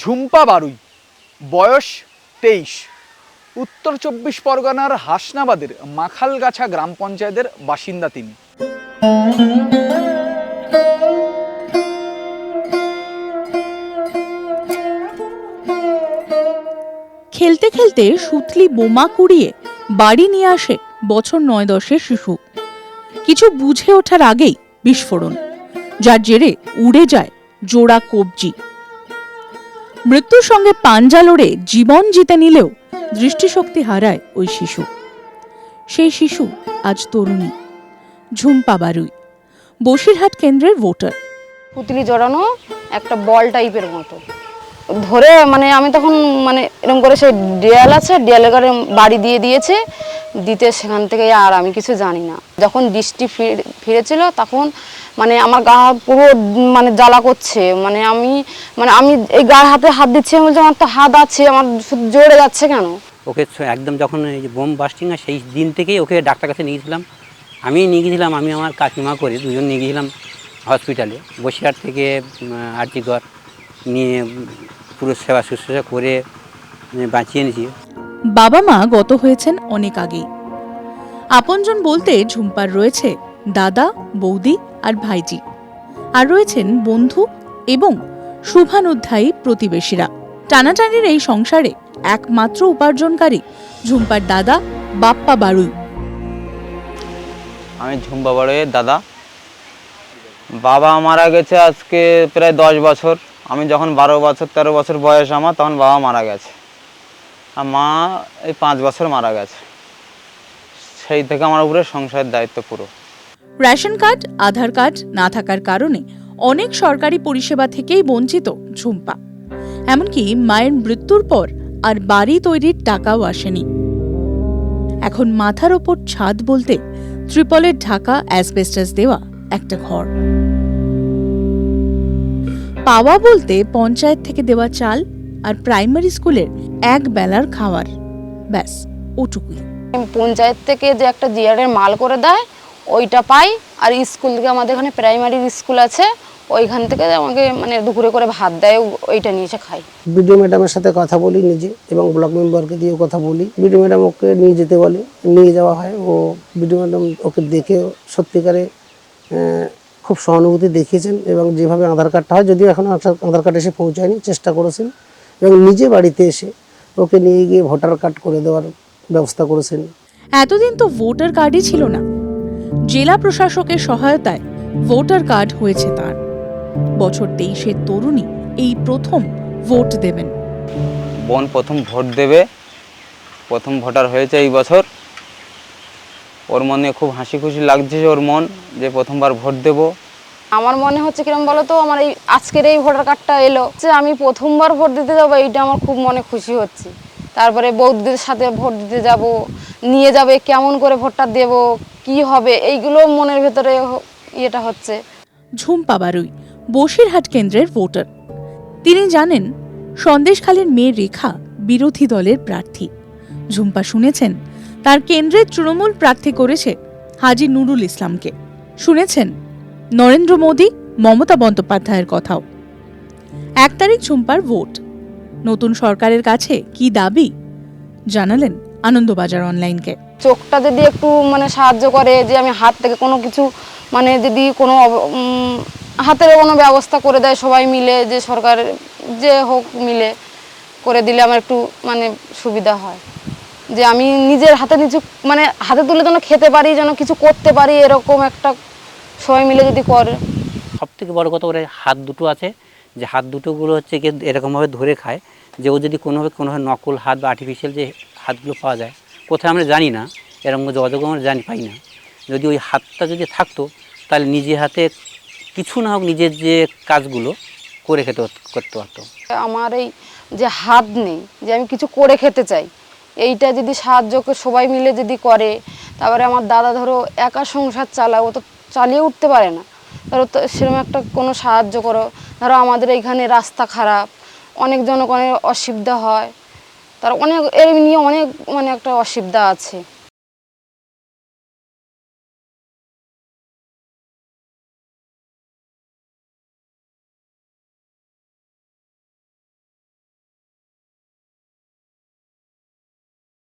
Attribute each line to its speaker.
Speaker 1: ঝুম্পা বারুই, বয়স তেইশ। উত্তর চব্বিশ পরগনার হাসনাবাদের মাখালগাছা গ্রাম পঞ্চায়েতের বাসিন্দা তিনি।
Speaker 2: খেলতে খেলতে সুতলি বোমা কুড়িয়ে বাড়ি নিয়ে আসে বছর নয় দশের শিশু। কিছু বুঝে ওঠার আগেই বিস্ফোরণ, যার জেরে উড়ে যায় জোড়া কবজি। মৃত্যুর সঙ্গে পাঞ্জা লড়ে জীবন জিতে নিলেও দৃষ্টিশক্তি হারায় ওই শিশু। সেই শিশু আজ তরুণী, ঝুম্পা বারুই, বসিরহাট কেন্দ্রের ভোটার।
Speaker 3: পুতলি জড়ানো একটা বল টাইপের মতো। ধরে মানে আমি তখন মানে এরকম করে সেই দেয়াল আছে দেয়ালে করে বাড়ি দিয়ে দিয়েছে, দিতে সেখান থেকে আর আমি কিছু জানি না। যখন দৃষ্টি ফিরে- ফিরেছিল তখন মানে আমার গা পুরো মানে জ্বালা করছে। মানে আমি মানে আমি এই গায়ে হাতে হাত দিচ্ছি বলছি, আমার তো হাত আছে, আমার জোরে যাচ্ছে কেন?
Speaker 4: ওকে একদম যখন এই বোম বাস্টিং হয়, সেই দিন থেকেই ওকে ডাক্তার কাছে নিয়ে গেছিলাম। আমি নিয়ে গেছিলাম, আমি আমার কাকিমা করে দুজন নিয়ে গেছিলাম হসপিটালে, বসিরহাট থেকে আর্জিগড় নিয়ে পুরো সেবা শুশ্রূষা করে বাঁচিয়ে এনেছি।
Speaker 2: বাবা মা গত হয়েছেন অনেক আগেই। আপনজন বলতে ঝুম্পার রয়েছে দাদা বৌদি আর ভাইজি। আর রয়েছেন বন্ধু এবং শুভানুধ্যায়ী প্রতিবেশীরা। টানাটানির এই সংসারে একমাত্র উপার্জনকারী ঝুম্পার দাদা বাপ্পা বাড়ুই
Speaker 5: আমি ঝুম্পা বড়ের দাদা। বাবা মারা গেছে আজকে প্রায় দশ বছর। আমি যখন বারো বছর, তেরো বছর বয়স আমার, তখন বাবা মারা গেছে। আর মা এই পাঁচ বছর মারা গেছে। সেই থেকে আমার উপরে সংসারের দায়িত্ব পুরো।
Speaker 2: রেশন কার্ড, আধার কার্ড না থাকার কারণে অনেক সরকারি পরিষেবা থেকেই বঞ্চিত ঝুম্পা। এমনকি মায়ের মৃত্যুর পর আর বাড়ি তৈরির টাকাও আসেনি। এখন মাথার ওপর ছাদ বলতে ত্রিপলের ঢাকা অ্যাসবেস্টাস দেওয়া একটা ঘর। পাওয়া বলতে পঞ্চায়েত থেকে দেওয়া চাল আর প্রাইমারি স্কুলের এক বেলার খাওয়ার ব্যাস ওটুকুই।
Speaker 3: পঞ্চায়েত থেকে যে একটা জিআরের মাল করে দেয় ওইটা পাই। আর স্কুল থেকে আমাদের এখানে প্রাইমারি স্কুল আছে ওইখান থেকে আমাকে মানে দুপুরে করে ভাত দেয় ওইটা নিয়ে এসে খাই।
Speaker 6: বিডিও ম্যাডামের সাথে কথা বলি নিজে এবং ব্লক মেম্বারকে দিয়েও কথা বলি। বিডিও ম্যাডাম ওকে নিয়ে যেতে বলে নিয়ে যাওয়া হয়। ও বিডিও ম্যাডাম ওকে দেখে সত্যিকারে খুব সহানুভূতি দেখিয়েছেন এবং যেভাবে আধার কার্ডটা হয় যদিও এখন আধার কার্ড এসে পৌঁছায়নি চেষ্টা করেছেন এবং নিজে বাড়িতে এসে ওকে নিয়ে গিয়ে ভোটার কার্ড করে দেওয়ার ব্যবস্থা করেছেন।
Speaker 2: এতদিন তো ভোটার কার্ডই ছিল না। জেলা প্রশাসকের সহায়তায় ভোটার কার্ড হয়েছে তার। বছর তেইশের তরুণী এই প্রথম ভোট দেবেন।
Speaker 5: বোন প্রথম ভোট দেবে প্রথম ভোটার হয়েছে এই বছর। ওর মনে খুব হাসি খুশি লাগছে ওর মন যে প্রথমবার ভোট দেবো।
Speaker 3: আমার মনে হচ্ছে কিরম বলো তো আমার এই আজকের এই ভোটার কার্ডটা এলো যে আমি প্রথমবার ভোট দিতে যাব এইটা আমার খুব মনে খুশি হচ্ছে। তারপরে বৌদিদের সাথে ভোট দিতে যাব নিয়ে যাবে কেমন করে ভোটটা দেব কি হবে এইগুলো মনের ভেতরে ইয়েটা হচ্ছে।
Speaker 2: ঝুম্পা বারুই বসিরহাট কেন্দ্রের ভোটার। তিনি জানেন সন্দেশখালীর মেয়ে রেখা বিরোধী দলের প্রার্থী। ঝুম্পা শুনেছেন তার কেন্দ্রের তৃণমূল প্রার্থী করেছে হাজি নুরুল ইসলামকে। শুনেছেন? নরেন্দ্র মোদী, মমতা বন্দ্যোপাধ্যায়ের কথাও। এক তারিখ ঝুম্পার ভোট। নতুন সরকারের কাছে কি দাবি? জানালেন আনন্দবাজার অনলাইনকে।
Speaker 3: চোখটা যদি একটু মানে সাহায্য করে যে আমি হাত থেকে কোনো কিছু মানে যদি কোনো হাতের কোনো ব্যবস্থা করে দেয় সবাই মিলে, যে সরকার যে হোক মিলে করে দিলে আমার একটু মানে সুবিধা হয়। যে আমি নিজের হাতে কিছু মানে হাতে তুলে যেন খেতে পারি যেন কিছু করতে পারি এরকম একটা সবাই মিলে যদি করে।
Speaker 4: সব থেকে বড় কথা ওর হাত দুটো আছে। যে হাত দুটোগুলো হচ্ছে গিয়ে এরকমভাবে ধরে খায় যে ও যদি কোনোভাবে কোনোভাবে নকল হাত বা আর্টিফিশিয়াল যে হাতগুলো পাওয়া যায় কোথায় আমরা জানি না এরকম যোগাযোগ আমরা জানি পাই না। যদি ওই হাতটা যদি থাকতো তাহলে নিজে হাতে কিছু না হোক নিজের যে কাজগুলো করে খেতে করতে পারতো।
Speaker 3: আমার এই যে হাত নেই যে আমি কিছু করে খেতে চাই এইটা যদি সাহায্য সবাই মিলে যদি করে, তারপরে আমার দাদা ধরো একা সংসার চালায় ও তো চালিয়ে উঠতে পারে না। ধরো তো সেরকম একটা কোনো সাহায্য করো। ধরো আমাদের এইখানে রাস্তা খারাপ, অনেক জনগণের অসুবিধা হয়। তার অনেক, এর নিয়ে অনেক মানে একটা অসুবিধা আছে।